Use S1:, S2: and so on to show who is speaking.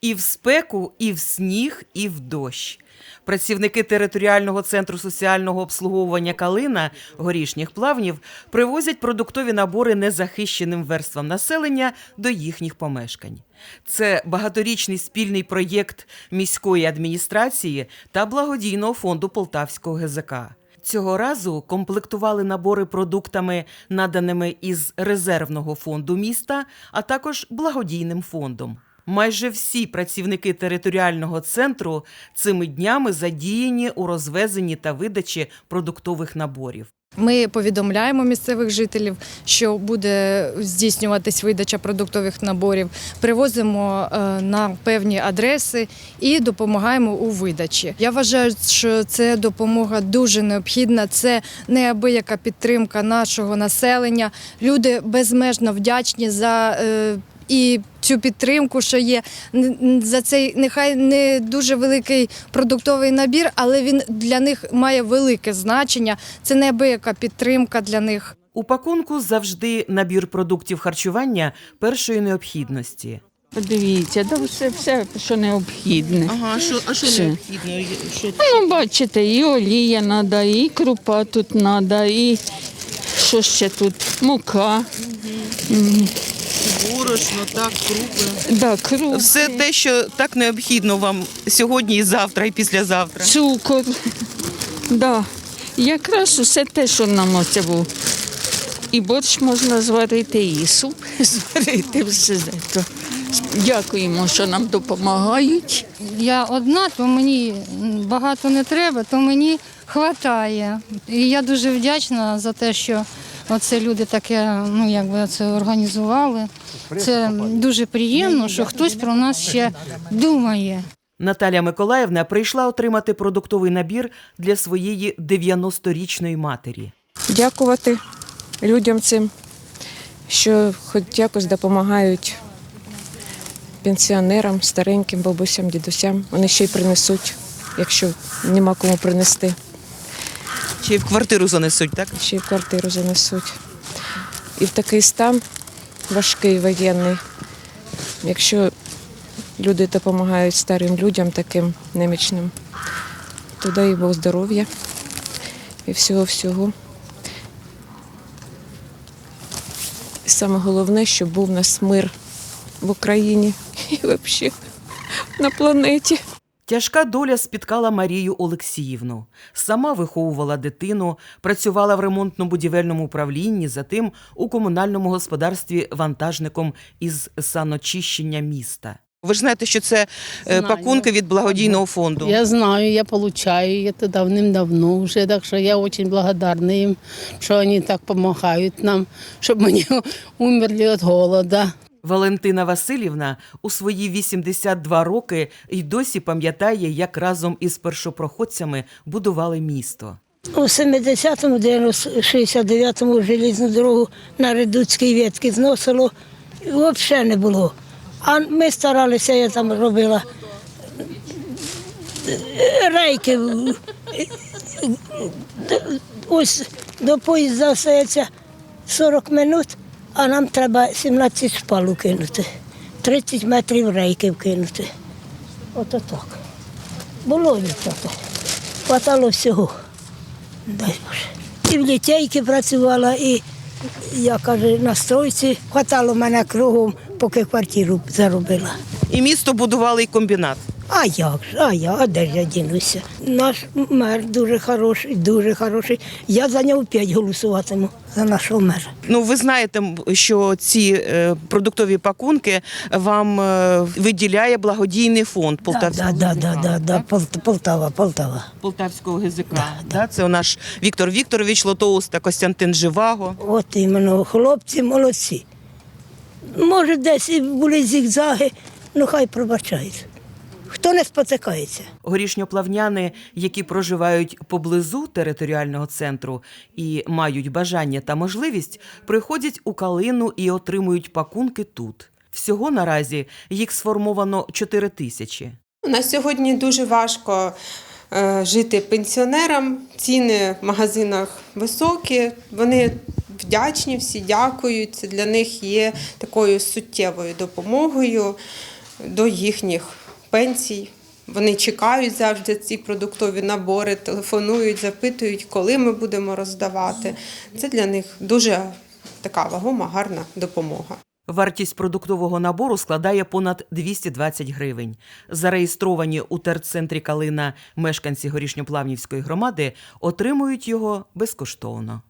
S1: І в спеку, і в сніг, і в дощ. Працівники територіального центру соціального обслуговування Калина горішніх плавнів привозять продуктові набори незахищеним верствам населення до їхніх помешкань. Це багаторічний спільний проєкт міської адміністрації та благодійного фонду Полтавського ГЗК. Цього разу комплектували набори продуктами, наданими із резервного фонду міста, а також благодійним фондом. Майже всі працівники територіального центру цими днями задіяні у розвезенні та видачі продуктових наборів.
S2: Ми повідомляємо місцевих жителів, що буде здійснюватись видача продуктових наборів. Привозимо е, на певні адреси і допомагаємо у видачі. Я вважаю, що це допомога дуже необхідна. Це неабияка підтримка нашого населення. Люди безмежно вдячні за. е, І цю підтримку, що є за цей нехай не дуже великий продуктовий набір, але він для них має велике значення. Це неабияка підтримка для них.
S1: У пакунку завжди набір продуктів харчування першої необхідності.
S3: Подивіться, да все, все, що необхідне.
S1: Ага, що, а що
S3: Все.
S1: необхідно? Що
S3: Ну, бачите, і олія треба, і крупа тут треба, і що ще тут? Мука,
S1: борошно, так, крупи.
S3: да, крупи,
S1: Все те, що так необхідно вам сьогодні, і завтра, і післязавтра.
S3: цукор. Да. Якраз усе те, що нам оце був. І борщ можна зварити, і суп зварити, все це. Дякуємо, що нам допомагають.
S4: Я одна, то мені багато не треба, то мені вистачає. І я дуже вдячна за те, що оце люди таке, ну якби це організували. Це дуже приємно, що хтось про нас ще думає.
S1: Наталя Миколаївна прийшла отримати продуктовий набір для своєї 90-річної матері.
S5: дякувати людям цим, що хоч якось допомагають пенсіонерам, стареньким бабусям, дідусям. Вони ще й принесуть, якщо нема кому принести,
S1: Чи в квартиру занесуть, так?
S5: ще й в квартиру занесуть. І в такий стан важкий воєнний, якщо люди допомагають старим людям, таким немічним, то дай Бог здоров'я і всього-всього. І саме головне, щоб був у нас мир в Україні і взагалі на планеті.
S1: Тяжка доля спіткала Марію Олексіївну. Сама виховувала дитину, працювала в ремонтно-будівельному управлінні, затим у комунальному господарстві вантажником із саночищення міста. Ви ж знаєте, що це е,
S6: Знаю.
S1: пакунки від благодійного фонду.
S6: Я знаю, я получаю это давным-давно уже, так что я очень благодарна им, что они так помогают нам, чтобы мы не умерли от голода.
S1: Валентина Васильівна у свої 82 роки й досі пам'ятає, як разом із першопроходцями будували місто.
S7: У 70-му, 69-му желізну дорогу на Редуцькій ветки зносило, взагалі не було. А ми старалися, я там робила рейки. Ось до поїзда стається 40 минут, а нам треба 17 шпалу кинути, 30 метрів рейки вкинути. Ото так. Було так. Хватало всього. Дай Боже. І в літейки працювала, і я каже, на стройці. Хватало мене кругом, поки квартиру заробила.
S1: І місто будували і комбінат.
S7: А як ж, а я, а де ж я дінуся? Наш мер дуже хороший, дуже хороший. Я за нього п'ять голосуватиму за нашого мера.
S1: Ну, ви знаєте, що ці е, продуктові пакунки вам е, виділяє благодійний фонд
S7: Да,
S1: Полтавського,
S7: да, да, да, да, Пол- Полтава, Полтава.
S1: Полтавського ГЗК. Да, Це наш Віктор Вікторович Лотоус та Костянтин Живаго.
S7: От іменно хлопці молодці. Може, десь і були зігзаги, ну хай пробачають. Хто не спотикається.
S1: Горішньоплавняни, які проживають поблизу територіального центру і мають бажання та можливість, приходять у калину і отримують пакунки тут. Всього наразі їх сформовано 4 тисячі.
S8: На сьогодні дуже важко е, жити пенсіонерам. Ціни в магазинах високі. Вони вдячні, всі дякують. Це для них є такою суттєвою допомогою. до їхніх пенсій. Вони чекають завжди ці продуктові набори, телефонують, запитують, коли ми будемо роздавати. Це для них дуже така вагома, гарна допомога.
S1: Вартість продуктового набору складає понад 220 гривень. Зареєстровані у терцентрі Калина мешканці горішньоплавнівської громади отримують його безкоштовно.